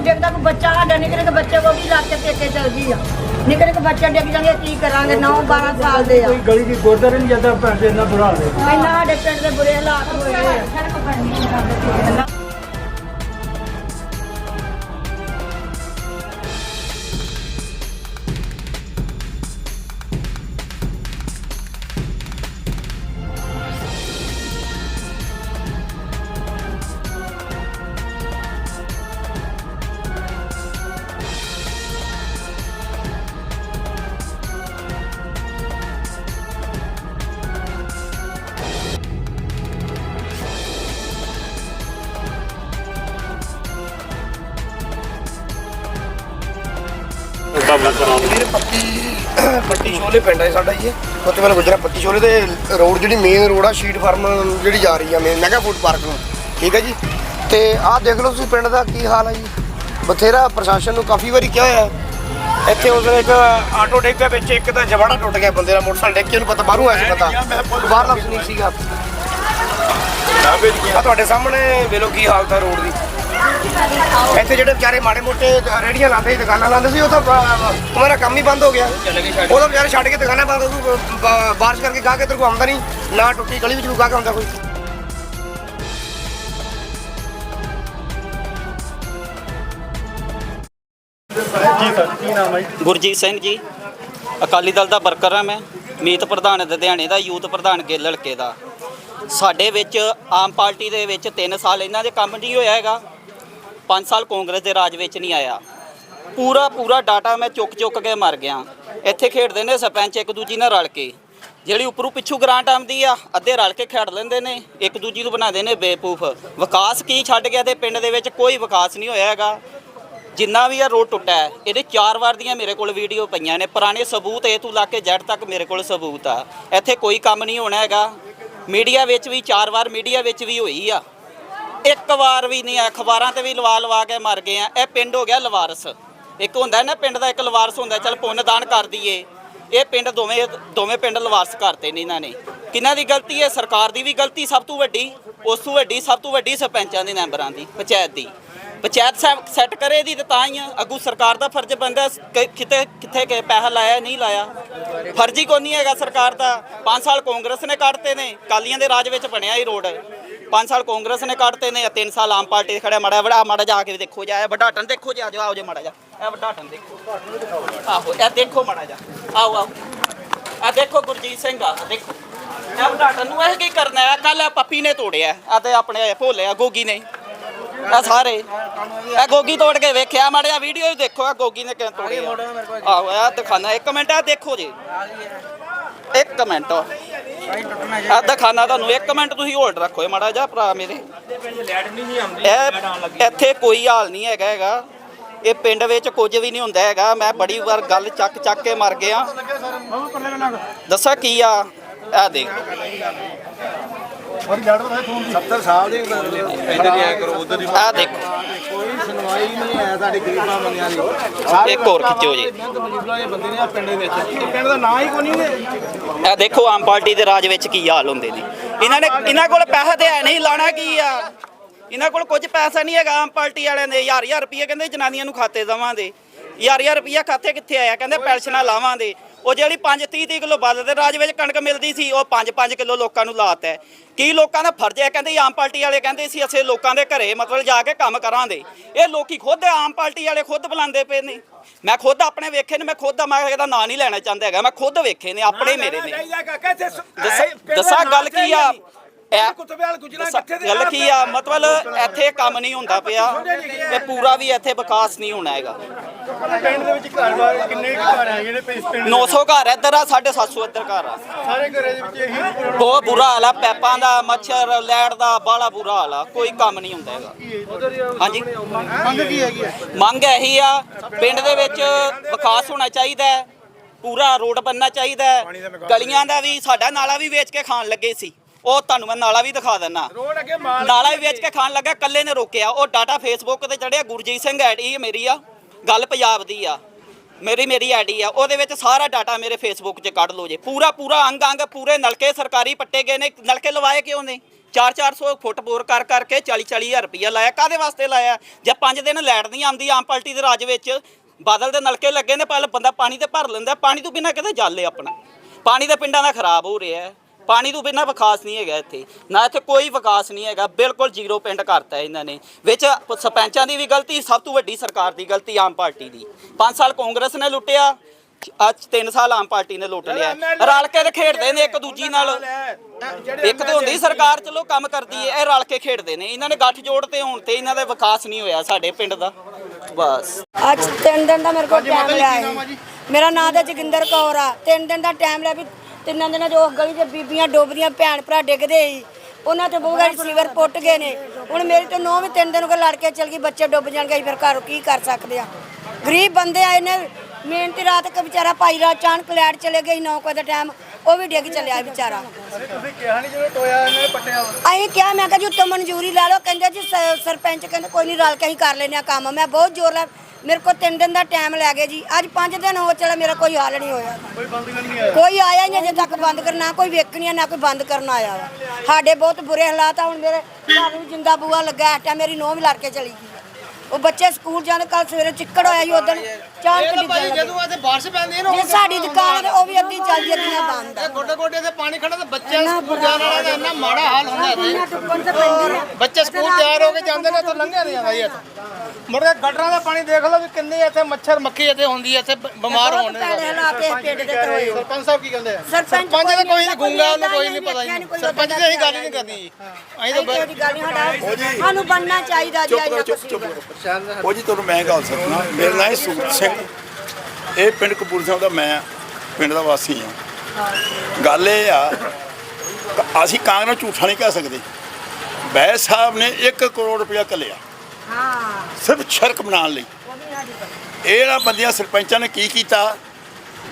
ਕੋ ਡਿੱਗਦਾ ਕੋ ਬੱਚਾ ਸਾਡਾ ਨਿੱਕੇ ਨਿੱਕੇ ਬੱਚੇ ਕੋ ਵੀ ਲੱਗ ਕੇ ਪੇਕੇ ਚਲ ਗਈ ਆ। ਨਿੱਕੇ ਨਿੱਕੇ ਬੱਚੇ ਡਿੱਗ ਜਾਂਦੇ ਕੀ ਕਰਾਂਗੇ? 9 12 ਸਾਲ ਦੇ ਆ। ਕੋਈ ਗਲੀ ਦੀ ਗੁਰਦਾਰੇ ਨਹੀਂ ਜਾਂਦਾ ਭੈਣ ਦੇ ਇੰਨਾ ਬੁਰਾ ਹਾਲ ਹੈ। ਇੰਨਾ ਸਾਡੇ ਪਿੰਡ ਦੇ ਬੁਰੇ ਹਾਲਾਤ ਹੋਏ ਆ। ਪੱਤੀ ਪੱਤੀ ਛੋਲੇ ਪਿੰਡ ਹੈ ਸਾਡਾ ਜੀ। ਇਹ। ਉੱਥੇ ਮੈਨੂੰ ਗੁਜਰਾ ਪੱਤੀ ਸ਼ੋਲੇ ਤੇ ਰੋਡ ਜਿਹੜੀ ਮੇਨ ਰੋਡ ਆ ਸ਼ੀਟ ਫਾਰਮ ਜਿਹੜੀ ਜਾ ਰਹੀ ਆ ਮੇਨ ਮੈਗਾ ਫੂਡ ਪਾਰਕ ਨੂੰ। ਠੀਕ ਹੈ ਜੀ? ਤੇ ਆਹ ਦੇਖ ਲਓ ਤੁਸੀਂ ਪਿੰਡ ਦਾ ਕੀ ਹਾਲ ਹੈ ਜੀ। ਬਥੇਰਾ ਪ੍ਰਸ਼ਾਸਨ ਨੂੰ ਕਾਫੀ ਵਾਰੀ ਕਿਹਾ ਹੋਇਆ ਇੱਥੇ ਉਸ ਦਿਨ ਇੱਕ ਆਟੋ ਡਿੱਗ ਗਿਆ ਵਿੱਚ, ਇੱਕ ਤਾਂ ਜਵਾੜਾ ਟੁੱਟ ਗਿਆ ਬੰਦੇ ਦਾ, ਮੋਟਰਸਾਈਕਲ ਡਿੱਗ ਕੇ ਉਹਨੂੰ ਪਤਾ ਬਾਹਰੋਂ ਆਇਆ ਸੀ ਪਤਾ ਬਾਹਰ ਲੱਗ ਨਹੀਂ ਸੀਗਾ। ਆ ਤੁਹਾਡੇ ਸਾਹਮਣੇ ਵੇਲੋ ਕੀ ਹਾਲਤ ਹੈ ਰੋਡ ਦੀ। ਇੱਥੇ ਜਿਹੜੇ ਵਿਚਾਰੇ ਮਾੜੇ ਮੋਟੇ ਰੇੜੀਆਂ ਲਾਉਂਦੇ ਸੀ ਦੁਕਾਨਾਂ ਲਾਉਂਦੇ ਸੀ ਉਹ ਤਾਂ ਦਾ ਕੰਮ ਹੀ ਬੰਦ ਹੋ ਗਿਆ। ਉਹ ਤਾਂ ਵਿਚਾਰੇ ਛੱਡ ਕੇ ਦੁਕਾਨਾਂ ਬੰਦ ਹੋ ਬਾਰਿਸ਼ ਕਰਕੇ ਗਾਹਕ ਇੱਧਰ ਕੋ ਆਉਂਦਾ ਨਹੀਂ ਨਾ ਟੁੱਟੀ ਗਲੀ ਵਿੱਚ ਕੋਈ ਗਾਹਕ ਆਉਂਦਾ ਕੋਈ। ਜੀ ਸਰ ਕੀ ਨਾਮ ਹੈ ਜੀ? ਗੁਰਜੀਤ ਸਿੰਘ ਜੀ। ਅਕਾਲੀ ਦਲ ਦਾ ਵਰਕਰ ਹਾਂ ਮੈਂ। ਮੀਤ ਪ੍ਰਧਾਨ ਲੁਧਿਆਣੇ ਦਾ ਯੂਥ ਪ੍ਰਧਾਨ ਗਿੱਲ ਲੜਕੇ ਦਾ। ਸਾਡੇ ਵਿੱਚ ਆਮ ਪਾਰਟੀ ਦੇ ਵਿੱਚ 3 ਸਾਲ ਇਹਨਾਂ ਦੇ ਕੰਮ ਨਹੀਂ ਹੋਇਆ ਹੈਗਾ। 5 ਸਾਲ ਕਾਂਗਰਸ ਦੇ ਰਾਜ ਵਿੱਚ ਨਹੀਂ ਆਇਆ। ਪੂਰਾ ਪੂਰਾ ਡਾਟਾ ਮੈਂ ਚੁੱਕ ਚੁੱਕ ਕੇ ਮਰ ਗਿਆ। ਇੱਥੇ ਖੇਡਦੇ ਨੇ ਸਰਪੰਚ ਇੱਕ ਦੂਜੀ ਨਾਲ ਰਲ ਕੇ। ਜਿਹੜੀ ਉੱਪਰੋਂ ਪਿੱਛੋਂ ਗ੍ਰਾਂਟ ਆਉਂਦੀ ਆ, ਅੱਧੇ ਰਲ ਕੇ ਖੇਡ ਲੈਂਦੇ ਨੇ, ਇੱਕ ਦੂਜੀ ਨੂੰ ਬਣਾਉਂਦੇ ਨੇ ਬੇਪੂਫ ਵਿਕਾਸ ਕੀ ਛੱਡ ਗਿਆ ਤੇ ਪਿੰਡ ਦੇ ਵਿੱਚ ਕੋਈ ਵਿਕਾਸ ਨਹੀਂ ਹੋਇਆ ਹੈਗਾ। ਜਿੰਨਾ ਵੀ ਆ ਰੋਡ ਟੁੱਟਾ ਹੈ, ਇਹਦੇ ਚਾਰ ਵਾਰ ਦੀਆਂ ਮੇਰੇ ਕੋਲ ਵੀਡੀਓ ਪਈਆਂ ਨੇ। ਪੁਰਾਣੇ ਸਬੂਤ ਇਹ ਤੋਂ ਲਾ ਕੇ ਜੜ ਤੱਕ ਮੇਰੇ ਕੋਲ ਸਬੂਤ ਆ। ਇੱਥੇ ਕੋਈ ਕੰਮ ਨਹੀਂ ਹੋਣਾ ਹੈਗਾ। ਮੀਡੀਆ ਵਿੱਚ ਵੀ, ਚਾਰ ਵਾਰ ਮੀਡੀਆ ਵਿੱਚ ਵੀ ਹੋਈ ਆ। ਇੱਕ ਵਾਰ ਵੀ ਨਹੀਂ ਅਖਬਾਰਾਂ ਤੇ ਵੀ ਲਵਾ ਲਵਾ ਕੇ ਮਰ ਗਏ ਆ। ਇਹ ਪਿੰਡ ਹੋ ਗਿਆ ਲਵਾਰਸ। ਇੱਕ ਹੁੰਦਾ ਨਾ ਪਿੰਡ ਦਾ ਇੱਕ ਲਵਾਰਸ ਹੁੰਦਾ, ਚੱਲ ਪੁੰਨ ਦਾਨ ਕਰ ਦਈਏ। ਇਹ ਪਿੰਡ ਦੋਵੇਂ ਦੋਵੇਂ ਪਿੰਡ ਲਵਾਰਸ ਕਰਤੇ ਨੇ ਇਹਨਾਂ ਨੇ। ਕਿਹਨਾਂ ਦੀ ਗਲਤੀ ਹੈ? ਸਰਕਾਰ ਦੀ ਵੀ ਗਲਤੀ ਸਭ ਤੋਂ ਵੱਡੀ, ਉਸ ਤੋਂ ਵੱਡੀ, ਸਭ ਤੋਂ ਵੱਡੀ ਸਰਪੰਚਾਂ ਦੇ ਮੈਂਬਰਾਂ ਦੀ, ਪੰਚਾਇਤ ਦੀ। ਪੰਚਾਇਤ ਸੈੱਟ ਕਰੇ ਦੀ ਤੇ ਤਾਂ ਹੀ ਆ। ਅੱਗੂ ਸਰਕਾਰ ਦਾ ਫਰਜ਼ ਬਣਦਾ ਕਿਤੇ, ਕਿੱਥੇ ਕਿ ਪੈਸਾ ਲਾਇਆ, ਨਹੀਂ ਲਾਇਆ। ਫਰਜ਼ੀ ਕੋਈ ਨਹੀਂ ਹੈਗਾ ਸਰਕਾਰ ਦਾ। 5 ਸਾਲ ਕਾਂਗਰਸ ਨੇ ਕੱਢਤੇ ਨੇ, ਕਾਲੀਆਂ ਦੇ ਰਾਜ ਵਿੱਚ ਬਣਿਆ ਹੀ ਰੋਡ। 5 ਸਾਲ ਕਾਂਗਰਸ ਨੇ ਕੱਢਤੇ ਨੇ 3 ਸਾਲ ਆਮ ਪਾਰਟੀ ਦੇ ਮੜਾ ਬੜਾ ਮੜਾ ਜਾ ਕੇ ਦੇਖੋ ਜਾ, ਇਹ ਵੱਡਾ ਦੇਖੋ ਜਾ, ਜਾਓ ਜੇ ਮੜਾ ਜਾ। ਇਹ ਵੱਡਾ ਦੇਖੋ। ਆਹੋ, ਇਹ ਦੇਖੋ ਮੜਾ ਜਾ। ਆਓ ਆਓ। ਆ ਦੇਖੋ ਗੁਰਜੀਤ ਸਿੰਘ ਆ ਦੇਖੋ। ਇਹ ਵੱਡਾ ਨੂੰ ਇਹ ਕੀ ਕਰਨਾ ਹੈ? ਕੱਲ ਪੱਪੀ ਨੇ ਤੋੜਿਆ। ਆ ਤੇ ਆਪਣੇ ਭੋਲੇ ਆ, ਗੋਗੀ ਨੇ। ਆ ਸਾਰੇ। ਇਹ ਗੋਗੀ ਤੋੜ ਕੇ ਵੇਖਿਆ ਮਾੜਿਆ ਵੀਡੀਓ ਹੀ ਦੇਖੋ ਆ ਗੋਗੀ ਨੇ ਕਿਵੇਂ ਤੋੜੀ ਆਹੋ ਆ ਦਿਖਾਣਾ। ਇੱਕ ਮਿੰਟ ਆ ਦੇਖੋ ਜੀ। ਇੱਕ ਮਿੰਟ। ਆ ਦਿਖਾਣਾ ਤੁਹਾਨੂੰ, ਇੱਕ ਮਿੰਟ ਤੁਸੀਂ ਹੋਲਡ ਰੱਖੋ ਇਹ ਮਾੜਾ ਜਿਹਾ ਭਰਾ ਮੇਰੇ। ਇਹ ਇੱਥੇ ਕੋਈ ਹਾਲ ਨਹੀਂ ਹੈਗਾ ਹੈਗਾ। ਇਹ ਪਿੰਡ ਵਿੱਚ ਕੁਝ ਵੀ ਨਹੀਂ ਹੁੰਦਾ ਹੈਗਾ। ਮੈਂ ਬੜੀ ਵਾਰ ਗੱਲ ਚੱਕ ਚੱਕ ਕੇ ਮਰ ਗਿਆ। ਦੱਸਾਂ ਕੀ ਆ? ਆ ਦੇਖ। 70 ਸਾਲ ਦੀ ਉਮਰ ਦੇ ਇੱਧਰ ਹੀ ਆਇਆ ਕਰੋ ਉਧਰ ਹੀ ਆ ਦੇਖੋ। ਕੋਈ ਸੁਣਵਾਈ ਨਹੀਂ ਹੈ ਸਾਡੇ ਗਰੀਬਾਂ ਬੰਦਿਆਂ ਦੀ। ਇੱਕ ਹੋਰ ਖਿੱਚੋ ਜੀ। ਮਿਹਨਤ ਮਜ਼ਦੂਰਾਂ ਦੇ ਬੰਦੇ ਨੇ ਆ ਪਿੰਡ ਦੇ ਵਿੱਚ। ਇਹ ਪਿੰਡ ਦਾ ਨਾਂ ਹੀ ਕੋਈ ਨਹੀਂ ਹੈ। ਇਹ ਦੇਖੋ ਆਮ ਪਾਰਟੀ ਦੇ ਰਾਜ ਵਿੱਚ ਕੀ ਹਾਲ ਹੁੰਦੇ ਨੇ। ਇਹਨਾਂ ਨੇ ਇਹਨਾਂ ਕੋਲ ਪੈਸਾ ਤੇ ਹੈ ਨਹੀਂ ਲਾਣਾ ਕੀ ਆ? ਇਹਨਾਂ ਕੋਲ ਕੁਝ ਪੈਸਾ ਨਹੀਂ ਹੈਗਾ ਆਮ ਪਾਰਟੀ ਵਾਲਿਆਂ ਦੇ। ਹਜ਼ਾਰ ਹਜ਼ਾਰ ਰੁਪਏ ਕਹਿੰਦੇ ਜਨਾਨੀਆਂ ਨੂੰ ਖਾਤੇ ਦੇਵਾਂਗੇ। ਹਜ਼ਾਰ ਹਜ਼ਾਰ ਰੁਪਏ ਖਾਤੇ ਕਿੱਥੇ ਆਇਆ? ਕਹਿੰਦੇ ਪੈਨਸ਼ਨਾਂ ਲਾਵਾਂਗੇ। ਉਹ ਜਿਹੜੀ 5 30 30 ਕਿਲੋ ਬਾਦਲ ਦੇ ਰਾਜ ਵਿੱਚ ਕਣਕ ਮਿਲਦੀ ਸੀ ਉਹ 5 5 ਕਿਲੋ ਲੋਕਾਂ ਨੂੰ ਲਾਤਾ ਹੈ। ਕੀ ਲੋਕਾਂ ਦਾ ਫਰਜ਼ ਹੈ? ਕਹਿੰਦੇ ਆਮ ਪਾਰਟੀ ਵਾਲੇ ਕਹਿੰਦੇ ਸੀ ਅਸੀਂ ਲੋਕਾਂ ਦੇ ਘਰੇ ਮਤਲਬ ਜਾ ਕੇ ਕੰਮ ਕਰਾਂਗੇ। ਇਹ ਲੋਕੀ ਖੁਦ ਆਮ ਪਾਰਟੀ ਵਾਲੇ ਖੁਦ ਬੁਲਾਉਂਦੇ ਪਏ ਨੇ। ਮੈਂ ਖੁਦ ਆਪਣੇ ਵੇਖੇ ਨੇ ਮੈਂ ਖੁਦ ਮੈਂ ਇਹਦਾ ਨਾਂ ਨਹੀਂ ਲੈਣਾ ਚਾਹੁੰਦਾ ਹੈਗਾ। ਮੈਂ ਖੁਦ ਵੇਖੇ ਨੇ ਆਪਣੇ ਮੇਰੇ ਨੇ ਦੱਸਾਂ ਗੱਲ ਕੀ ਆ? ਇਹ ਗੱਲ ਕੀ ਆ? ਮਤਲਬ ਇੱਥੇ ਕੰਮ ਨਹੀਂ ਹੁੰਦਾ ਪਿਆ ਇਹ ਪੂਰਾ ਵੀ ਇੱਥੇ ਵਿਕਾਸ ਨਹੀਂ ਹੋਣਾ ਹੈਗਾ। ਪਿੰਡ ਦੇ ਵਿੱਚ ਘਰ ਕਿੰਨੇ ਘਰ ਹੈਗੇ ਨੇ ਇਸ ਪਿੰਡ 900 ਘਰ ਇੱਧਰ ਆ 750 ਇੱਧਰ ਘਰ ਆ। ਸਾਰੇ ਘਰੇ ਦੇ ਵਿੱਚ ਇਹੀ ਬਹੁਤ ਬੁਰਾ ਹਾਲ ਆ ਪੈਪਾਂ ਦਾ ਮੱਛਰ ਲੈਟ ਦਾ ਬਾਲਾ ਬੁਰਾ ਹਾਲ ਆ ਕੋਈ ਕੰਮ ਨਹੀਂ ਹੁੰਦਾ ਹੈਗਾ। ਹਾਂਜੀ? ਮੰਗ ਕੀ ਹੈਗੀ ਹੈ ਮੰਗ ਇਹੀ ਆ ਪਿੰਡ ਦੇ ਵਿੱਚ ਵਿਕਾਸ ਹੋਣਾ ਚਾਹੀਦਾ ਹੈ ਪੂਰਾ ਰੋਡ ਬੰਨਣਾ ਚਾਹੀਦਾ ਹੈ। ਗਲੀਆਂ ਦਾ ਵੀ ਸਾਡਾ ਨਾਲਾ ਵੀ ਵੇਚ ਕੇ ਖਾਣ ਲੱਗੇ ਸੀ। ਉਹ ਤੁਹਾਨੂੰ ਮੈਂ ਨਾਲਾ ਵੀ ਦਿਖਾ ਦਿੰਨਾ। ਰੋਡ ਅੱਗੇ ਮਾਰ ਨਾਲਾ ਵੀ ਵੇਚ ਕੇ ਖਾਣ ਲੱਗਾ ਕੱਲੇ ਨੇ ਰੋਕਿਆ। ਉਹ ਡਾਟਾ ਫੇਸਬੁੱਕ ਤੇ ਚੜਿਆ ਗੁਰਜੀਤ ਸਿੰਘ ਆਈਡੀ ਮੇਰੀ ਆ ਗੱਲ ਪੰਜਾਬ ਦੀ ਆ। ਮੇਰੀ ਮੇਰੀ ਆਈਡੀ ਆ। ਉਹਦੇ ਵਿੱਚ ਸਾਰਾ ਡਾਟਾ ਮੇਰੇ ਫੇਸਬੁੱਕ 'ਚ ਕੱਢ ਲਓ ਜੇ। ਪੂਰਾ ਪੂਰਾ ਅੰਗ ਅੰਗ ਪੂਰੇ ਨਲਕੇ ਸਰਕਾਰੀ ਪੱਟੇ ਗਏ ਨੇ। ਨਲਕੇ ਲਵਾਏ ਕਿਉਂ ਨੇ? 4-400 ਫੁੱਟ ਬੋਰ ਕਰ ਕਰਕੇ 40-40000 ਰੁਪਇਆ ਲਾਇਆ। ਕਾਦੇ ਵਾਸਤੇ ਲਾਇਆ? ਜੇ 5 ਦਿਨ ਲਾਈਟ ਨਹੀਂ ਆਉਂਦੀ ਆਮ ਪਾਰਟੀ ਦੇ ਰਾਜ ਵਿੱਚ ਬਾਦਲ ਦੇ ਨਲਕੇ ਲੱਗੇ ਨੇ ਪਹਿਲਾਂ ਬੰਦਾ ਪਾਣੀ ਤੇ ਭਰ ਲੈਂਦਾ। ਪਾਣੀ ਤੋਂ ਬਿਨਾਂ ਕਿਤੇ ਜਲ ਏ ਆਪਣਾ। ਪਾਣੀ ਦੇ ਪਿੰਡਾਂ ਦਾ ਖਰਾਬ ਹੋ ਰਿਹਾ। ਹੈ ਪਾਣੀ ਤੋਂ ਬਿਨਾਂ ਵਿਕਾਸ ਨਹੀਂ ਹੈਗਾ ਇੱਥੇ। ਨਾ ਇੱਥੇ ਕੋਈ ਵਿਕਾਸ ਨਹੀਂ ਹੈਗਾ ਬਿਲਕੁਲ ਜ਼ੀਰੋ ਪਿੰਡ ਕਰਤਾ ਇਹਨਾਂ ਨੇ। ਵਿੱਚ ਸਰਪੰਚਾਂ ਦੀ ਵੀ ਗਲਤੀ ਸਭ ਤੋਂ ਵੱਡੀ ਸਰਕਾਰ ਦੀ ਗਲਤੀ ਆਮ ਪਾਰਟੀ ਦੀ। 5 ਸਾਲ ਕਾਂਗਰਸ ਨੇ ਲੁੱਟਿਆ ਅੱਜ 3 ਸਾਲ ਆਮ ਪਾਰਟੀ ਨੇ ਲੁੱਟ ਲਿਆ। ਰਲ ਕੇ ਤੇ ਖੇਡਦੇ ਨੇ ਇੱਕ ਦੂਜੀ ਨਾਲ। ਇੱਕ ਤੇ ਹੁੰਦੀ ਸਰਕਾਰ ਚਲੋ ਕੰਮ ਕਰਦੀ ਹੈ ਇਹ ਰਲ ਕੇ ਖੇਡਦੇ ਨੇ। ਇਹਨਾਂ ਨੇ ਗੱਠ ਜੋੜ ਤੇ ਹੋਣ ਤੇ ਇਹਨਾਂ ਦਾ ਵਿਕਾਸ ਨਹੀਂ ਹੋਇਆ ਸਾਡੇ ਪਿੰਡ ਦਾ। ਬਸ। ਅੱਜ ਤਿੰਨ ਦਿਨ ਦਾ ਮੇਰੇ ਕੋਲ ਟਾਈਮ ਲਿਆ ਹੈ। ਮੇਰਾ ਨਾਮ ਤਾਂ ਜੋਗਿੰਦਰ ਕੌਰ ਆ। ਤਿੰਨ ਦਿਨ ਦਾ ਟਾਈਮ ਲਿਆ ਵੀ ਤਿੰਨਾਂ ਦਿਨਾਂ ਜੋ ਗਲੀ 'ਚ ਬੀਬੀਆਂ ਡੋਬਦੀਆਂ ਭੈਣ ਭਰਾ ਡਿੱਗਦੇ ਸੀ। ਉਹਨਾਂ ਤੇ ਬਹੁਤ ਸੀਵਰ ਪੁੱਟ ਗਏ ਨੇ। ਹੁਣ ਮੇਰੀ ਤਾਂ ਨੌਂ ਵੀ ਤਿੰਨ ਦਿਨ ਗਏ ਲੜ ਕੇ ਚਲ ਗਈ ਬੱਚੇ ਡੁੱਬ ਜਾਣਗੇ ਅਸੀਂ ਫਿਰ ਘਰ ਕੀ ਕਰ ਸਕਦੇ ਆ? ਗਰੀਬ ਬੰਦੇ ਆਏ ਨੇ ਮਿਹਨਤੀ ਰਾਤ ਕ ਵਿਚਾਰਾ ਭਾਈ ਰਾਤ ਅਚਾਨਕ ਲੈਟ ਚਲੇ ਗਈ 9 ਵਜੇ ਦਾ ਟਾਈਮ ਉਹ ਵੀ ਡਿੱਗ ਚੱਲਿਆ ਵਿਚਾਰਾ। ਤੁਸੀਂ ਕਿਹਾ ਨਹੀਂ ਜਦੋਂ ਟੋਇਆ ਇਹਨੇ ਪੱਟਿਆ। ਅਸੀਂ ਕਿਹਾ ਮੈਂ ਕਿਹਾ ਜੀ ਉੱਤੋਂ ਮਨਜ਼ੂਰੀ ਲੈ ਲਓ ਕਹਿੰਦੇ ਜੀ ਸ- ਸਰਪੰਚ ਕਹਿੰਦੇ ਕੋਈ ਨਹੀਂ ਰਲ ਕੇ ਅਸੀਂ ਕਰ ਲੈਨੇ ਆ ਕੰਮ। ਮੈਂ ਬਹੁਤ ਜ਼ੋਰ ਲਾ ਮੇਰੇ ਕੋਲ 3 ਦਿਨ ਦਾ ਟਾਈਮ ਲੈ ਗਿਆ ਜੀ। ਅੱਜ 5 ਦਿਨ ਹੋ ਚਲੇ ਮੇਰਾ ਕੋਈ ਹੱਲ ਨਹੀਂ ਹੋਇਆ। ਕੋਈ ਬੰਦ ਨਹੀਂ ਆਇਆ? ਕੋਈ ਆਇਆ ਹੀ ਨਹੀਂ ਅਜੇ ਤੱਕ ਬੰਦ ਕਰਨਾ ਕੋਈ ਵੇਖਣੀ ਆ ਨਾ ਕੋਈ ਬੰਦ ਕਰਨ ਆਇਆ ਵਾ। ਸਾਡੇ ਬਹੁਤ ਬੁਰੇ ਹਾਲਾਤ ਆ ਹੁਣ ਮੇਰੇ ਘਰ ਨੂੰ ਜਿੰਦਾ ਬੂਆ ਲੱਗਾ ਐਟਾ ਮੇਰੀ ਨੋਹ ਵੀ ਲੜ ਕੇ ਚਲੀ ਗਈ ਆ। ਉਹ ਬੱਚੇ ਸਕੂਲ ਜਾਂਦੇ ਕੱਲ ਸਵੇਰੇ ਚਿੱਕੜ ਹੋਇਆ ਜੀ ਉਦੋਂ ਚਾਰ ਇਹ ਤਾਂ ਕੱਢੀ ਭਾਈ ਜਦੋਂ ਇੱਥੇ ਬਾਰਿਸ਼ ਪੈਂਦੀ ਹੈ ਨਾ ਜੇ ਸਾਡੀ ਦੁਕਾਨ ਆ ਤੇ ਉਹ ਵੀ ਅੱਧੀ ਚੱਲਦੀ ਅੱਧੀਆਂ ਬੰਦ ਆ ਗੋਡੇ ਗੋਡੇ ਤੇ ਪਾਣੀ ਖੜਾ ਤੇ ਬੱਚਿਆਂ ਨੂੰ ਸਕੂਲ ਜਾਣ ਵਾਲਾ ਦਾ ਇੰਨਾ ਮਾੜਾ ਹਾਲ ਹੁੰਦਾ ਇੱਥੇ। ਟੁੱਕਣ ਤੇ ਪੈਂਦੀ ਆ ਬੱਚੇ ਸਕੂਲ ਤਿਆਰ ਹੋ ਕੇ ਜਾਂਦੇ ਨੇ ਤਾਂ ਲੰਘਿਆ ਨਹੀਂ ਜਾਂਦਾ ਜੀ ਇੱਥੇ। ਮੁੜ ਕੇ ਗਟਰਾਂ ਦਾ ਪਾਣੀ ਦੇਖ ਲਓ ਵੀ ਕਿੰਨੀ ਇੱਥੇ ਮੱਛਰ ਮੱਖੀ ਇੱਥੇ ਹੁੰਦੀ ਹੈ ਇੱਥੇ ਬ- ਬਿਮਾਰ ਹੋਣ ਦੇ ਭੈੜੇ ਹਾਲਾਤ ਇਹ ਪਿੰਡ ਦੇ ਕਰੋਏ ਸਰਪੰਚ ਸਾਹਿਬ ਕੀ ਕਹਿੰਦੇ ਆ? ਸਰਪੰਚ ਸਰਪੰਚ ਦਾ ਕੋਈ ਨਹੀਂ ਨਹੀਂ ਗੁੰਗਾ ਉਹਨੂੰ ਕੋਈ ਨਹੀਂ ਵੇਖਿਆ ਪਤਾ ਨਹੀਂ, ਜੀ। ਕੋਈ ਸਰਪੰਚ ਦੀ ਅਸੀਂ ਗੱਲ ਹੀ ਨਹੀਂ ਕਰਨੀ ਜੀ। ਅਸੀਂ ਤਾਂ ਅਸੀਂ ਤੇ ਉਹਦੀ ਗੱਲ ਨਹੀਂ ਸਾਡਾ ਸਾਨੂੰ ਬਣਨਾ ਚਾਹੀਦਾ ਜੀ ਆਇਆ ਕੁਛ ਉਹ ਜੀ ਤੁਹਾਨੂੰ ਮੈਂ ਗੱਲ ਸੁਣਨਾ ਮੇਰਾ ਨਾਮ ਹੈ ਸੂਰਜ ਸਿੰਘ ਇਹ ਪਿੰਡ ਕਪੂਰ ਸਾਹਿਬ ਦਾ ਮੈਂ ਪਿੰਡ ਦਾ ਵਾਸੀ ਹਾਂ। ਗੱਲ ਇਹ ਆ ਕ- ਅਸੀਂ ਕਾਂਗਰਸ ਨੂੰ ਝੂਠਾ ਨਹੀਂ ਕਹਿ ਸਕਦੇ। ਬੈਸ ਸਾਹਿਬ ਨੇ 1 ਕਰੋੜ ਰੁਪਇਆ ਕੱਲਿਆ ਹਾਂ। ਸਿਰਫ ਸ਼ਰਕ ਬਣਾਉਣ ਲਈ। ਇਹ ਨਾ ਬੰਦਿਆਂ ਸਰਪੰਚਾਂ ਨੇ ਕੀ ਕੀਤਾ?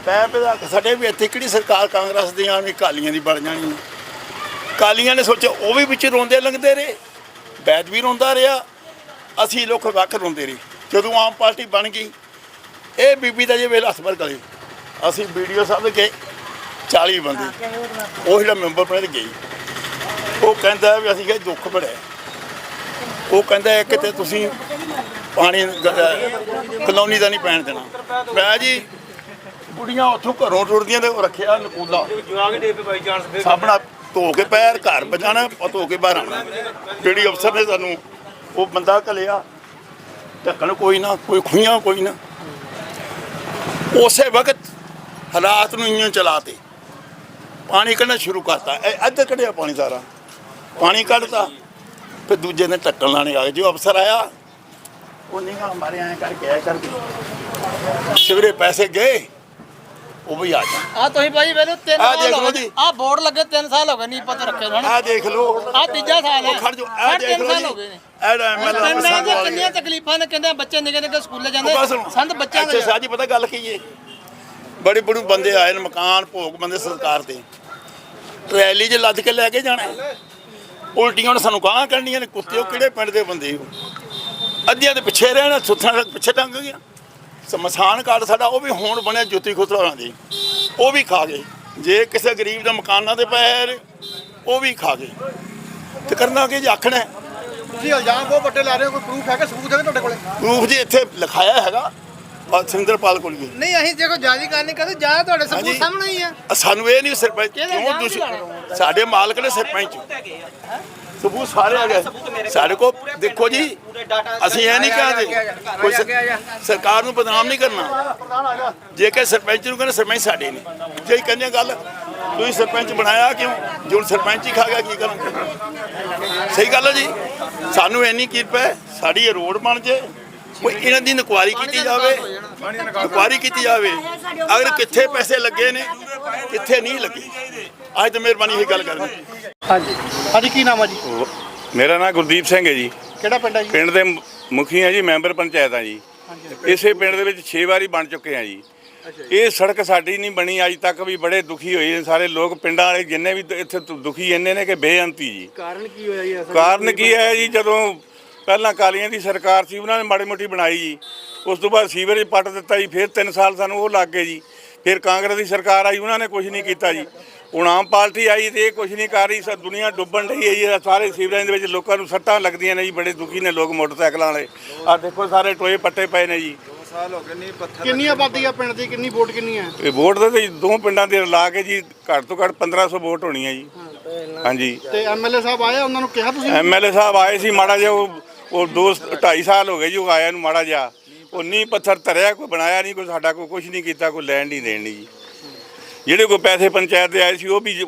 ਪੈ ਪਿਆ ਸਾਡੇ ਵੀ ਇੱਥੇ ਕਿਹੜੀ ਸਰਕਾਰ ਕਾਂਗਰਸ ਦੀ ਆਣੀ ਕਾਲੀਆਂ ਦੀ ਬਣ ਜਾਣੀ। ਕਾਲੀਆਂ ਨੇ ਸੋਚਿਆ ਉਹ ਵੀ ਵਿੱਚ ਰੋਂਦੇ ਲੰਘਦੇ ਰਹੇ। ਬੈਦ ਵੀ ਰੋਂਦਾ ਰਿਹਾ। ਅਸੀਂ ਲੋਕ ਵੱਖ ਰੋਂਦੇ ਰਹੇ। ਜਦੋਂ ਆਮ ਪਾਰਟੀ ਬਣ ਗਈ ਇਹ ਬੀਬੀ ਦਾ ਜੇ ਵੇਲ ਹਸਪਤਾਲ ਗਲੇ। ਅਸੀਂ ਵੀਡੀਓ ਸਾਹਿਬ ਗਏ 40 ਬੰਦੇ। ਉਹ ਜਿਹੜਾ ਮੈਂਬਰ ਬਣੇ ਤੇ ਗਈ। ਉਹ ਕਹਿੰਦਾ ਵੀ ਅਸੀਂ ਕਿਹਾ ਦੁੱਖ ਬੜਿਆ ਉਹ ਕਹਿੰਦਾ ਇੱਕ ਤੇ ਤੁਸੀਂ ਪਾਣੀ ਕਲੋਨੀ ਦਾ ਨਹੀਂ ਪੈਣ ਦੇਣਾ। ਮੈਂ ਜੀ ਕੁੜੀਆਂ ਉੱਥੋਂ ਘਰੋਂ ਟੁਰਦੀਆਂ ਤੇ ਉਹ ਰੱਖਿਆ ਨਕੂਲਾ। ਸਾਬਣਾ ਧੋ ਕੇ ਪੈਰ ਘਰ ਉਹ ਧੋ ਕੇ ਬਾਹਰ ਆਉਣਾ। ਜਿਹੜੀ ਅਫਸਰ ਨੇ ਸਾਨੂੰ ਉਹ ਬੰਦਾ ਘਲਿਆ। ਢੱਕਣ ਕੋਈ ਨਾ ਕੋਈ ਖੁਈਆਂ ਕੋਈ ਨਾ। ਉਸੇ ਵਕਤ ਹਾਲਾਤ ਨੂੰ ਇੰਜ ਚਲਾਤੇ। ਪਾਣੀ ਕੱਢਣਾ ਸ਼ੁਰੂ ਕਰਤਾ। ਇਹ ਅੱਧ ਕੱਢਿਆ ਪਾਣੀ ਸਾਰਾ। ਪਾਣੀ ਕੱਢਤਾ, ਫਿਰ ਦੂਜੇ ਨੇ ਢੱਕਣ ਲਾਣੇ ਆ ਗਏ। ਜੋ ਅਫਸਰ ਆਇਆ, ਉਹ ਨਿਗਾ ਮਾਰੇ, ਐਂ ਕਰਕੇ ਆਇਆ ਕਰਕੇ। ਸਵੇਰੇ ਪੈਸੇ ਗਏ। ਉਹ ਵੀ ਆ ਜਾ। ਆ ਤੁਸੀਂ ਭਾਈ ਵੇਲੇ ਤਿੰਨ ਆਹ ਸਾਲ ਹੋ ਗਏ। ਜੀ। ਆ ਬੋਰਡ ਲੱਗੇ 3 ਸਾਲ ਹੋ ਗਏ ਨਹੀਂ ਪਤਾ ਰੱਖੇ ਨੇ। ਆ ਦੇਖ ਲਓ। ਆ ਤੀਜਾ ਸਾਲ ਹੈ। ਉਹ ਖੜ ਜੋ ਆ ਸਾਢੇ ਦੇਖ ਤਿੰਨ ਲਓ ਸਾਲ ਹੋ ਜੀ ਨੇ। ਐਡਾ ਐਮਐਲਏ ਪਿੰਡਾਂ 'ਚ ਕਿੰਨੀਆਂ ਤਕਲੀਫਾਂ ਨੇ ਕਹਿੰਦੇ ਬੱਚੇ ਨਿੱਕੇ ਨਿੱਕੇ ਸਕੂਲੇ ਜਾਂਦੇ। ਸੰਦ ਬੱਚਿਆਂ ਦੇ ਸਾਜੀ ਪਤਾ ਗੱਲ ਕੀ ਏ? ਬੜੇ ਬੜੇ ਬੰਦੇ ਆਏ ਨੇ ਮਕਾਨ ਭੋਗ ਬੰਦੇ ਸਰਕਾਰ ਤੇ। ਰੈਲੀ 'ਚ ਲੱਦ ਕੇ ਲੈ ਕੇ ਜਾਣਾ ਹੈ। ਉਲਟੀਆਂ ਨੇ ਸਾਨੂੰ ਗਾਲਾਂ ਕੱਢਣੀਆਂ ਨੇ ਕੁੱਤੇ ਉਹ ਕਿਹੜੇ ਪਿੰਡ ਦੇ ਬੰਦੇ ਹੋ? ਅੱਧਿਆਂ ਦੇ ਪਿੱਛੇ ਰਹਿਣਾ ਸੁੱਥਾਂ ਦੇ ਪਿੱਛੇ ਟੰਗ ਗਿਆ ਸਮਸਾਨ ਕਾਰਡ ਸਾਡਾ ਉਹ ਵੀ ਹੁਣ ਬਣਿਆ ਜੁੱਤੀ ਖੁਸਰਾਣਾ ਦੀ। ਉਹ ਵੀ ਖਾ ਗਏ। ਜੇ ਕਿਸੇ ਗਰੀਬ ਦਾ ਮਕਾਨਾਂ ਦੇ ਨੇ, ਉਹ ਵੀ ਖਾ ਗਏ। ਤੇ ਕਰਨਾ ਕੀ ਜੇ ਆਖਣਾ? ਤੁਸੀਂ ਇਲਜ਼ਾਮ ਬਹੁਤ ਵੱਡੇ ਲਾ ਰਹੇ ਹੋ ਕੋਈ ਪ੍ਰੂਫ ਹੈਗਾ ਸਬੂਤ ਹੈਗਾ ਤੁਹਾਡੇ ਕੋਲੇ? ਪ੍ਰੂਫ ਜੀ ਇੱਥੇ ਲਿਖਾਇਆ ਹੈਗਾ ਸਿੰਦਰਪਾਲ ਕੋਲ ਵੀ। ਨਹੀਂ ਅਸੀਂ ਦੇਖੋ ਜਾਜੀ ਗੱਲ ਨਹੀਂ ਕਰਦੇ ਜਾਂ ਤੁਹਾਡੇ ਸਬੂਤ। ਸਾਹਮਣੇ ਹੀ ਆ। ਸਾਨੂੰ ਇਹ ਨਹੀਂ ਸਰਪੰਚ ਕਿਉਂ ਦੁਸ਼ਮਣ ਸਾਡੇ ਮਾਲਕ ਨੇ ਸਰਪੰਚ। ਸਬੂਤ ਸਾਰੇ ਆ ਗਏ। ਸਾਡੇ ਕੋਲ ਦੇਖੋ ਜੀ ਅਸੀਂ ਇਹ ਨਹੀਂ ਕਹਿੰਦੇ ਕੋਈ ਸਰਕਾਰ ਨੂੰ ਬਦਨਾਮ ਨਹੀਂ ਕਰਨਾ। ਜੇ ਕਿ ਸਰਪੰਚ ਨੂੰ ਕਹਿੰਦੇ ਸਰਪੰਚ ਸਾਡੇ ਨੇ ਜੇ ਕਹਿੰਦੇ ਗੱਲ ਤੁਸੀਂ ਸਰਪੰਚ ਬਣਾਇਆ ਕਿਉਂ? ਜੇ ਸਰਪੰਚ ਹੀ ਖਾ ਗਿਆ ਕੀ ਕਰਾਂਗੇ? ਸਹੀ ਗੱਲ ਹੈ ਜੀ। ਸਾਨੂੰ ਇੰਨੀ ਕਿਰਪਾ ਸਾਡੀ ਇਹ ਰੋਡ ਬਣ ਜੇ। ਕੋਈ ਇਹਨਾਂ ਦੀ ਇਨਕੁਆਰੀ ਕੀਤੀ ਜਾਵੇ? ਇਨਕੁਆਰੀ ਕੀਤੀ ਜਾਵੇ? ਅਗਰ ਕਿੱਥੇ ਪੈਸੇ ਲੱਗੇ ਨੇ ਕਿੱਥੇ ਨਹੀਂ ਲੱਗੇ? ਅੱਜ ਤਾਂ ਮਿਹਰਬਾਨੀ ਇਹ ਗੱਲ ਕਰਨੀ ਹਾਂਜੀ। ਹਾਂਜੀ ਕੀ ਨਾਮ ਆ ਜੀ? ਮੇਰਾ ਨਾਮ ਗੁਰਦੀਪ ਸਿੰਘ ਹੈ ਜੀ। ਕਿਹੜਾ ਪਿੰਡ ਆ ਜੀ? ਪਿੰਡ ਦੇ ਮੁਖੀ ਆ ਜੀ ਮੈਂਬਰ ਪੰਚਾਇਤ ਆ ਜੀ। ਇਸੇ ਪਿੰਡ ਦੇ ਵਿੱਚ 6 ਵਾਰੀ ਬਣ ਚੁੱਕੇ ਆ ਜੀ। ਇਹ ਸੜਕ ਸਾਡੀ ਨਹੀਂ ਬਣੀ ਅੱਜ ਤੱਕ ਵੀ ਬੜੇ ਦੁਖੀ ਹੋਏ ਨੇ ਸਾਰੇ ਲੋਕ। ਪਿੰਡਾਂ ਵਾਲੇ ਜਿੰਨੇ ਵੀ ਇੱਥੇ ਦੁਖੀ ਇੰਨੇ ਨੇ ਕਿ ਬੇਅੰਤੀ ਜੀ। ਕਾਰਨ ਕੀ ਹੋਇਆ ਜੀ ਕਾਰਨ ਕੀ ਹੈ ਜੀ? ਜਦੋਂ ਪਹਿਲਾਂ ਕਾਲੀਆਂ ਦੀ ਸਰਕਾਰ ਸੀ ਉਹਨਾਂ ਨੇ ਮਾੜੀ ਮੋਟੀ ਬਣਾਈ ਜੀ। ਉਸ ਤੋਂ ਬਾਅਦ ਸੀਵਰੇਜ ਪੱਟ ਦਿੱਤਾ ਜੀ ਫਿਰ 3 ਸਾਲ ਸਾਨੂੰ ਉਹ ਲੱਗ ਗਏ ਜੀ। ਫਿਰ ਕਾਂਗਰਸ ਦੀ ਸਰਕਾਰ ਆਈ ਉਹਨਾਂ ਨੇ ਕੁਝ ਨਹੀਂ ਕੀਤਾ ਜੀ। ਹੁਣ ਆਮ ਪਾਰਟੀ ਆਈ ਤੇ ਇਹ ਕੁਝ ਨਹੀਂ ਕਰ ਰਹੀ ਸਰ ਦੁਨੀਆ ਡੁੱਬਣ ਰਹੀ ਹੈ ਜੀ ਸਾਰੇ ਸੀਵਰੇਜ ਦੇ ਵਿੱਚ ਲੋਕਾਂ ਨੂੰ ਸੱਟਾਂ ਲੱਗਦੀਆਂ ਨੇ ਜੀ ਬੜੇ ਦੁਖੀ ਨੇ ਲੋਕ ਮੋਟਰਸਾਈਕਲਾਂ ਵਾਲੇ। ਆ ਦੇਖੋ ਸਾਰੇ ਟੋਏ ਪੱਟੇ ਪਏ ਨੇ ਜੀ। ਕਿੰਨੀ ਆਬਾਦੀ ਆ ਪਿੰਡ ਦੀ ਕਿੰਨੀ ਵੋਟ ਕਿੰਨੀ ਹੈ? ਇਹ ਵੋਟ ਦੇ ਤੇ ਦੋ ਪਿੰਡਾਂ ਦੇ ਲਾ ਕੇ ਜੀ ਘੱਟ ਤੋਂ ਘੱਟ 1500 ਵੋਟ ਹੋਣੀ ਹੈ ਜੀ। ਹਾਂਜੀ। ਤੇ ਐਮਐਲਏ ਸਾਹਿਬ ਆਏ ਉਹਨਾਂ ਨੂੰ ਕਿਹਾ ਤੁਸੀਂ? ਐਮਐਲਏ ਸਾਹਿਬ ਆਏ ਸੀ ਮਾੜਾ ਜਿਹਾ ਉਹ ਉਹ ਦੋ ਢਾਈ ਸਾਲ ਹੋ ਗਏ ਜੀ ਉਹ ਆਇਆ ਨੂੰ ਮਾੜਾ ਜਿਹਾ। ਉਹ ਨੀ ਪੱਥਰ ਧਰਿਆ ਕੋਈ ਬਣਾਇਆ ਨਹੀਂ ਕੋਈ ਸਾਡਾ ਕੋਈ ਕੁਝ ਨਹੀਂ ਕੀਤਾ ਕੋਈ ਲੈਣ ਨਹੀਂ ਦੇਣ ਨਹੀਂ ਜੀ। ਜਿਹੜੇ ਕੋਈ ਪੈਸੇ ਪੰਚਾਇਤ ਦੇ ਆਏ ਸੀ ਉਹ ਵੀ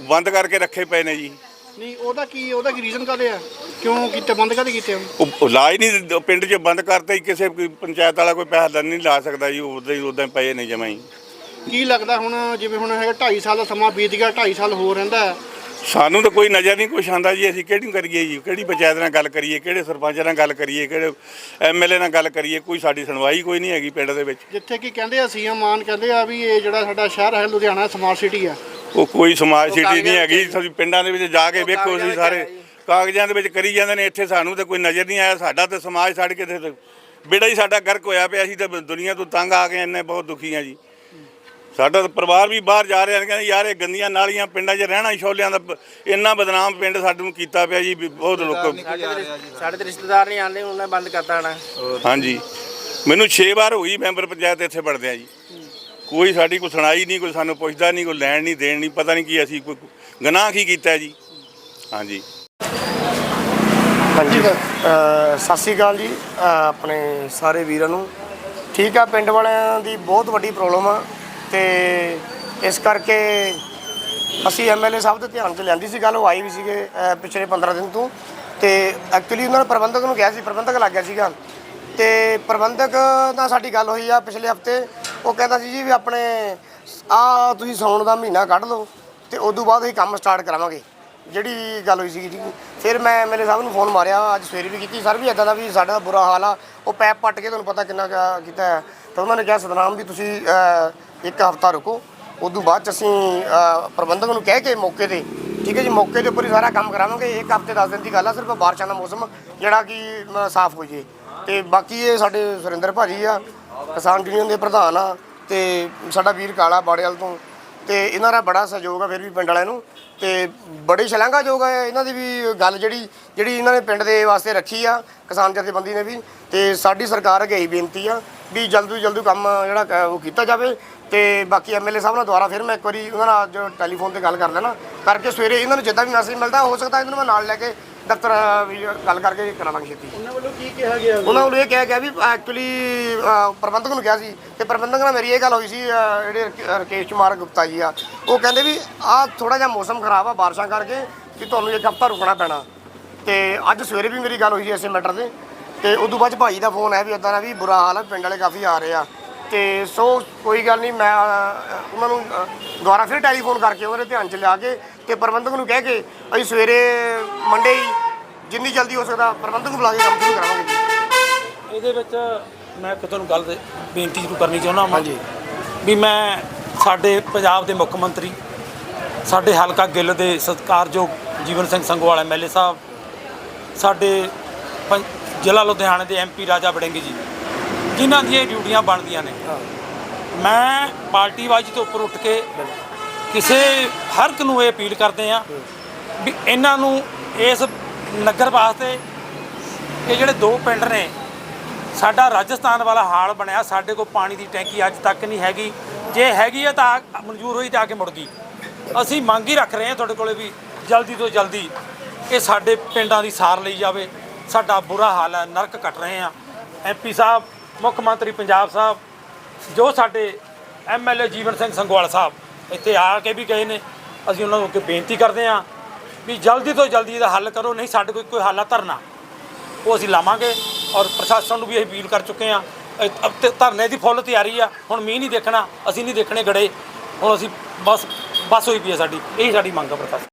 ਬੰਦ ਕਰਕੇ ਰੱਖੇ ਪਏ ਨੇ ਜੀ। ਨਹੀਂ ਉਹਦਾ ਕੀ ਉਹਦਾ ਕੀ ਰੀਜ਼ਨ ਕਾਦੇ ਆ? ਕਿਉਂ ਕੀਤੇ ਬੰਦ ਕਾਦੇ ਕੀਤੇ? ਉਹ ਉਹ ਲਾ ਹੀ ਨਹੀਂ ਪਿੰਡ 'ਚ ਬੰਦ ਕਰਤੇ ਹੀ ਕਿਸੇ ਕੋਈ ਪੰਚਾਇਤ ਵਾਲਾ ਕੋਈ ਪੈਸਾ ਨਹੀਂ ਲਾ ਸਕਦਾ ਜੀ ਉਦਾਂ ਹੀ ਉਦਾਂ ਪਏ ਨੇ ਜਮਾਂ ਹੀ। ਕੀ ਲੱਗਦਾ ਹੁਣ ਜਿਵੇਂ ਹੁਣ ਹੈਗਾ 2.5 ਸਾਲ ਦਾ ਸਮਾਂ ਬੀਤ ਗਿਆ 2.5 ਸਾਲ ਹੋਰ ਰਹਿੰਦਾ ਸਾਨੂੰ ਤਾਂ ਕੋਈ ਨਜ਼ਰ ਨਹੀਂ ਕੁਛ ਆਉਂਦਾ ਜੀ ਅਸੀਂ ਕਿਹੜੀ ਕਰੀਏ ਜੀ? ਕਿਹੜੀ ਪੰਚਾਇਤ ਨਾਲ ਗੱਲ ਕਰੀਏ ਕਿਹੜੇ ਸਰਪੰਚ ਨਾਲ ਗੱਲ ਕਰੀਏ ਕਿਹੜੇ ਐਮਐਲਏ ਨਾਲ ਗੱਲ ਕਰੀਏ ਕੋਈ ਸਾਡੀ ਸੁਣਵਾਈ ਕੋਈ ਨਹੀਂ ਹੈਗੀ ਪਿੰਡ ਦੇ ਵਿੱਚ। ਜਿੱਥੇ ਕਿ ਕਹਿੰਦੇ ਆ ਸੀਐਮ ਮਾਨ ਕਹਿੰਦੇ ਆ ਵੀ ਇਹ ਜਿਹੜਾ ਸਾਡਾ ਸ਼ਹਿਰ ਹੈ ਲੁਧਿਆਣਾ ਸਮਾਰਟ ਸਿਟੀ ਆ। ਉਹ ਕੋਈ ਸਮਾਜ ਸਿਟੀ ਨਹੀਂ ਹੈਗੀ ਤੁਸੀਂ ਪਿੰਡਾਂ ਦੇ ਵਿੱਚ ਜਾ ਕੇ ਵੇਖੋ ਤੁਸੀਂ ਸਾਰੇ। ਕਾਗਜ਼ਾਂ ਦੇ ਵਿੱਚ ਕਰੀ ਜਾਂਦੇ ਨੇ ਇੱਥੇ ਸਾਨੂੰ ਤਾਂ ਕੋਈ ਨਜ਼ਰ ਨਹੀਂ ਆਇਆ ਸਾਡਾ ਤਾਂ ਸਮਾਜ ਛੱਡ ਕੇ ਤੇ ਬੇੜਾ ਹੀ ਸਾਡਾ ਗਰਕ ਹੋਇਆ ਪਿਆ ਅਸੀਂ ਤਾਂ ਦੁਨੀਆ ਤੋਂ ਤੰਗ ਆ ਗਏ ਇੰਨੇ ਬਹੁਤ ਦੁਖੀ ਆ ਜੀ। ਸਾਡਾ ਤਾਂ ਪਰਿਵਾਰ ਵੀ ਬਾਹਰ ਜਾ ਰਿਹਾ ਕਹਿੰਦੇ ਯਾਰ ਇਹ ਗੰਦੀਆਂ ਨਾਲੀਆਂ ਪਿੰਡਾਂ 'ਚ ਰਹਿਣਾ ਹੀ ਛੋਲਿਆਂ ਦਾ ਇੰਨਾ ਬਦਨਾਮ ਪਿੰਡ ਸਾਡੇ ਨੂੰ ਕੀਤਾ ਪਿਆ ਜੀ ਵੀ ਬਹੁਤ ਲੋਕ ਸਾਡੇ ਤੇ ਰਿਸ਼ਤੇਦਾਰ ਨਹੀਂ ਆਉਂਦੇ ਉਹਨਾਂ ਬੰਦ ਕਰਤਾ ਹਣਾ ਹਾਂਜੀ। ਮੈਨੂੰ 6 ਵਾਰ ਹੋਈ ਮੈਂਬਰ ਪੰਚਾਇਤ ਇੱਥੇ ਵੜਦੇ ਆ ਜੀ। ਕੋਈ ਸਾਡੀ ਕੋਈ ਸੁਣਾਈ ਨਹੀਂ ਕੋਈ ਸਾਨੂੰ ਪੁੱਛਦਾ ਨਹੀਂ ਕੋਈ ਲੈਣ ਨਹੀਂ ਦੇਣ ਨਹੀਂ ਪਤਾ ਨਹੀਂ ਕੀ ਅਸੀਂ ਕੋਈ ਗੁਨਾਹ ਕੀ ਕੀਤਾ ਜੀ। ਹਾਂਜੀ। ਹਾਂਜੀ ਅ, ਸਤਿ ਸ਼੍ਰੀ ਅਕਾਲ ਜੀ। ਅ, ਆਪਣੇ ਸਾਰੇ ਵੀਰਾਂ ਨੂੰ। ਠੀਕ ਆ ਪਿੰਡ ਵਾਲਿਆਂ ਦੀ ਬਹੁਤ ਵੱਡੀ ਪ੍ਰੋਬਲਮ ਆ। ਤੇ ਇਸ ਕਰਕੇ ਅਸੀਂ ਐਮਐਲਏ ਸਾਹਿਬ ਦੇ ਧਿਆਨ 'ਚ ਲਿਆਂਦੀ ਸੀ ਗੱਲ ਉਹ ਆਈ ਵੀ ਸੀਗੇ ਅ, ਪਿਛਲੇ 15 ਦਿਨ ਤੋਂ। ਤੇ ਐਕਚੁਅਲੀ ਉਹਨਾਂ ਨੇ ਪ੍ਰਬੰਧਕ ਨੂੰ ਕਿਹਾ ਸੀ ਪ੍ਰਬੰਧਕ ਲੱਗ ਗਿਆ ਸੀਗਾ। ਤੇ ਪ੍ਰਬੰਧਕ ਨਾਲ ਸਾਡੀ ਗੱਲ ਹੋਈ ਆ ਪਿਛਲੇ ਹਫ਼ਤੇ। ਉਹ ਕਹਿੰਦਾ ਸੀ ਜੀ ਵੀ ਆਪਣੇ ਆ ਤੁਸੀਂ ਸੌਣ ਦਾ ਮਹੀਨਾ ਕੱਢ ਲਓ ਤੇ ਉਸ ਤੋਂ ਬਾਅਦ ਅਸੀਂ ਕੰਮ ਸਟਾਰਟ ਕਰਾਵਾਂਗੇ। ਜਿਹੜੀ ਗੱਲ ਹੋਈ ਸੀਗੀ ਜੀ ਫਿਰ ਮੈਂ ਐਮਐਲਏ ਸਾਹਿਬ ਨੂੰ ਫੋਨ ਮਾਰਿਆ ਅੱਜ ਸਵੇਰੇ ਵੀ ਕੀਤੀ। ਸਰ ਵੀ ਇਦਾਂ ਦਾ ਵੀ ਸਾਡਾ ਬੁਰਾ ਹਾਲ ਆ ਉਹ ਪੈਪ ਪੱਟ ਕੇ ਤੁਹਾਨੂੰ ਪਤਾ ਕਿੰਨਾ ਕੁ ਕੀਤਾ ਹੈ। ਤਾਂ ਉਹਨਾਂ ਨੇ ਕਿਹਾ ਸਤਨਾਮ ਵੀ ਤੁਸੀਂ ਅਹ, ਇੱਕ ਹਫਤਾ ਰੁਕੋ ਉਦੋਂ ਬਾਅਦ ਚ ਅਸੀਂ ਅਹ, ਪ੍ਰਬੰਧਕ ਨੂੰ ਕਹਿ ਕੇ ਮੌਕੇ ਤੇ ਠੀਕ ਹੈ ਜੀ ਮੌਕੇ ਦੇ ਉੱਪਰ ਹੀ ਸਾਰਾ ਕੰਮ ਕਰਾਵਾਂਗੇ ਇੱਕ ਹਫ਼ਤੇ 10 ਦਿਨ ਦੀ ਗੱਲ ਆ ਸਿਰਫ ਬਾਰਿਸ਼ਾਂ ਦਾ ਮੌਸਮ ਜਿਹੜਾ ਕਿ ਅਹ, ਸਾਫ਼ ਹੋ ਜੇ। ਤੇ ਬਾਕੀ ਇਹ ਸਾਡੇ ਸੁਰਿੰਦਰ ਭਾਜੀ ਆ ਕਿਸਾਨ ਯੂਨੀਅਨ ਦੇ ਪ੍ਰਧਾਨ ਆ ਤੇ ਸਾਡਾ ਵੀਰ ਕਾਲਾ ਬਾੜੇਵਾਲ ਤੋਂ ਤੇ ਇਹਨਾਂ ਦਾ ਬੜਾ ਸਹਿਯੋਗ ਆ ਫਿਰ ਵੀ ਪਿੰਡ ਵਾਲਿਆਂ ਨੂੰ ਤੇ ਬੜੀ ਸ਼ਲਾਘਾਯੋਗ ਹੈ ਇਹਨਾਂ ਦੀ ਵੀ ਗੱਲ ਜਿਹੜੀ ਜਿਹੜੀ ਇਹਨਾਂ ਨੇ ਪਿੰਡ ਦੇ ਵਾਸਤੇ ਰੱਖੀ ਆ ਕਿਸਾਨ ਜਥੇਬੰਦੀ ਨੇ ਵੀ ਤੇ ਸਾਡੀ ਸਰਕਾਰ ਅੱਗੇ ਇਹੀ ਬੇਨਤੀ ਆ ਵੀ ਜਲਦ ਤੋਂ ਜਲਦ ਕੰਮ ਜਿਹੜਾ ਕ- ਉਹ ਕੀਤਾ ਜਾਵੇ ਤੇ ਬਾਕੀ ਐਮਐਲਏ ਸਾਹਿਬ ਨਾਲ ਦੁਬਾਰਾ ਫਿਰ ਮੈਂ ਇੱਕ ਵਾਰੀ ਉਹਨਾਂ ਨਾਲ ਅੱਜ ਟੈਲੀਫੋਨ ਤੇ ਗੱਲ ਕਰ ਲੈਣਾ। ਕਰਕੇ ਸਵੇਰੇ ਇਹਨਾਂ ਨੂੰ ਜਿੱਦਾਂ ਵੀ ਮੈਸੇਜ ਮਿਲਦਾ ਹੋ ਸਕਦਾ ਇਹਨਾਂ ਨੂੰ ਮੈਂ ਨਾਲ ਲੈ ਕੇ ਦਫ਼ਤਰ ਵੀ ਗੱਲ ਕਰਕੇ ਕਰਾਵਾਂਗੇ ਛੇਤੀ। ਉਹਨਾਂ ਵੱਲੋਂ ਕੀ ਕਿਹਾ ਗਿਆ ਉਹਨਾਂ ਨੂੰ ਇਹ ਕਿਹਾ ਗਿਆ ਵੀ ਐਕਚੁਅਲੀ ਪ੍ਰਬੰਧਕ ਨੂੰ ਕਿਹਾ ਸੀ ਤੇ ਪ੍ਰਬੰਧਕ ਨਾਲ ਮੇਰੀ ਇਹ ਗੱਲ ਹੋਈ ਸੀ ਜਿਹੜੇ ਰਕ- ਰਕੇਸ਼ ਕੁਮਾਰ ਗੁਪਤਾ ਜੀ ਆ। ਉਹ ਕਹਿੰਦੇ ਵੀ ਆਹ ਥੋੜਾ ਜਿਹਾ ਮੌਸਮ ਖਰਾਬ ਆ ਬਾਰਿਸ਼ਾਂ ਕਰਕੇ ਕਿ ਤੁਹਾਨੂੰ ਇੱਕ ਹਫ਼ਤਾ ਰੁਕਣਾ ਪੈਣਾ। ਤੇ ਅੱਜ ਸਵੇਰੇ ਵੀ ਮੇਰੀ ਗੱਲ ਹੋਈ ਸੀ ਇਸੇ ਮੈਟਰ ਤੇ। ਤੇ ਉਦੋਂ ਬਾਅਦ ਭਾਈ ਦਾ ਫੋਨ ਆਇਆ ਵੀ ਇਦਾਂ ਦਾ ਵੀ ਬੁਰਾ ਹਾਲ ਆ ਪਿੰਡ ਵਾਲੇ ਕਾਫੀ ਆ ਰਹੇ ਆ। ਤੇ ਸੋ ਕੋਈ ਗੱਲ ਨਹੀਂ ਮੈਂ ਉਹਨਾਂ ਨੂੰ ਦੁਬਾਰਾ ਫਿਰ ਟੈਲੀਫੋਨ ਕਰਕੇ ਉਹਨਾਂ ਦੇ ਧਿਆਨ 'ਚ ਲਿਆ ਕੇ ਤੇ ਪ੍ਰਬੰਧਕ ਨੂੰ ਕਹਿ ਕੇ ਅਸੀਂ ਸਵੇਰੇ ਮੰਡੇ ਹੀ ਜਿੰਨੀ ਜਲਦੀ ਹੋ ਸਕਦਾ ਪ੍ਰਬੰਧਕ ਨੂੰ ਬੁਲਾ ਕੇ ਕੰਮ ਸ਼ੁਰੂ ਕਰਾਵਾਂਗੇ ਜੀ। ਇਹਦੇ ਵਿੱਚ ਮੈਂ ਇੱਕ ਤੁਹਾਨੂੰ ਗੱਲ ਬੇਨਤੀ ਜ਼ਰੂਰ ਕਰਨੀ ਚਾਹੁੰਦਾ ਹਾਂ ਵੀ ਮੈਂ ਸਾਡੇ ਪੰਜਾਬ ਦੇ ਮੁੱਖ ਮੰਤਰੀ ਸਾਡੇ ਹਲਕਾ ਗਿੱਲ ਦੇ ਸਤਿਕਾਰਯੋਗ ਜੀਵਨ ਸਿੰਘ ਸੰਗੋਵਾਲ ਐਮਐਲਏ ਸਾਹਿਬ ਸਾਡੇ ਪੰ- ਜ਼ਿਲ੍ਹਾ ਲੁਧਿਆਣੇ ਦੇ ਐਮਪੀ ਰਾਜਾ ਵੜਿੰਗ ਜੀ। ਜਿਨ੍ਹਾਂ ਦੀਆਂ ਇਹ ਡਿਊਟੀਆਂ ਬਣਦੀਆਂ ਨੇ। ਮੈਂ ਪਾਰਟੀਬਾਜ਼ੀ ਤੋਂ ਉੱਪਰ ਉੱਠ ਕੇ ਕਿਸੇ ਹਰ ਇੱਕ ਨੂੰ ਇਹ ਅਪੀਲ ਕਰਦੇ ਆ ਵੀ ਇਹਨਾਂ ਨੂੰ ਇਸ ਨਗਰ ਵਾਸਤੇ ਇਹ ਜਿਹੜੇ ਦੋ ਪਿੰਡ ਨੇ ਸਾਡਾ ਰਾਜਸਥਾਨ ਵਾਲਾ ਹਾਲ ਬਣਿਆ ਸਾਡੇ ਕੋਲ ਪਾਣੀ ਦੀ ਟੈਂਕੀ ਅੱਜ ਤੱਕ ਨਹੀਂ ਹੈਗੀ। ਜੇ ਹੈਗੀ ਹੈ ਤਾਂ ਆ- ਮਨਜ਼ੂਰ ਹੋਈ ਤਾਂ ਆ ਕੇ ਮੁੜ ਗਈ। ਅਸੀਂ ਮੰਗ ਹੀ ਰੱਖ ਰਹੇ ਹਾਂ ਤੁਹਾਡੇ ਕੋਲੇ ਵੀ ਜਲਦੀ ਤੋਂ ਜਲਦੀ ਇਹ ਸਾਡੇ ਪਿੰਡਾਂ ਦੀ ਸਾਰ ਲਈ ਜਾਵੇ। ਸਾਡਾ ਬੁਰਾ ਹਾਲ ਹੈ ਨਰਕ ਕੱਟ ਰਹੇ ਹਾਂ। ਐਮਪੀ ਸਾਹਿਬ ਮੁੱਖ ਮੰਤਰੀ ਪੰਜਾਬ ਸਾਹਿਬ, ਜੋ ਸਾਡੇ ਐਮਐਲਏ ਜੀਵਨ ਸਿੰਘ ਸੰਗਵਾਲ ਸਾਹਿਬ ਇੱਥੇ ਆ ਕੇ ਵੀ ਗਏ ਨੇ, ਅਸੀਂ ਉਹਨਾਂ ਨੂੰ ਅੱਗੇ ਬੇਨਤੀ ਕਰਦੇ ਹਾਂ ਵੀ ਜਲਦੀ ਤੋਂ ਜਲਦੀ ਇਹਦਾ ਹੱਲ ਕਰੋ, ਨਹੀਂ ਸਾਡੇ ਕੋਲ ਕੋਈ ਹੱਲ ਆ ਧਰਨਾ। ਉਹ ਅਸੀਂ ਲਾਵਾਂਗੇ ਔਰ ਪ੍ਰਸ਼ਾਸਨ ਨੂੰ ਵੀ ਇਹ ਅਪੀਲ ਕਰ ਚੁੱਕੇ ਹਾਂ ਅ- ਤੇ ਧਰਨੇ ਦੀ ਫੁੱਲ ਤਿਆਰੀ ਆ, ਹੁਣ ਮੀਂਹ ਨਹੀਂ ਦੇਖਣਾ, ਅਸੀਂ ਨਹੀਂ ਦੇਖਣੇ ਗੜੇ, ਹੁਣ ਅਸੀਂ ਬਸ ਬਸ ਹੋਈ ਪਈ ਆ ਸਾਡੀ, ਇਹੀ ਸਾਡੀ ਮੰਗ ਆ ਪ੍ਰਸ਼ਾਸਨ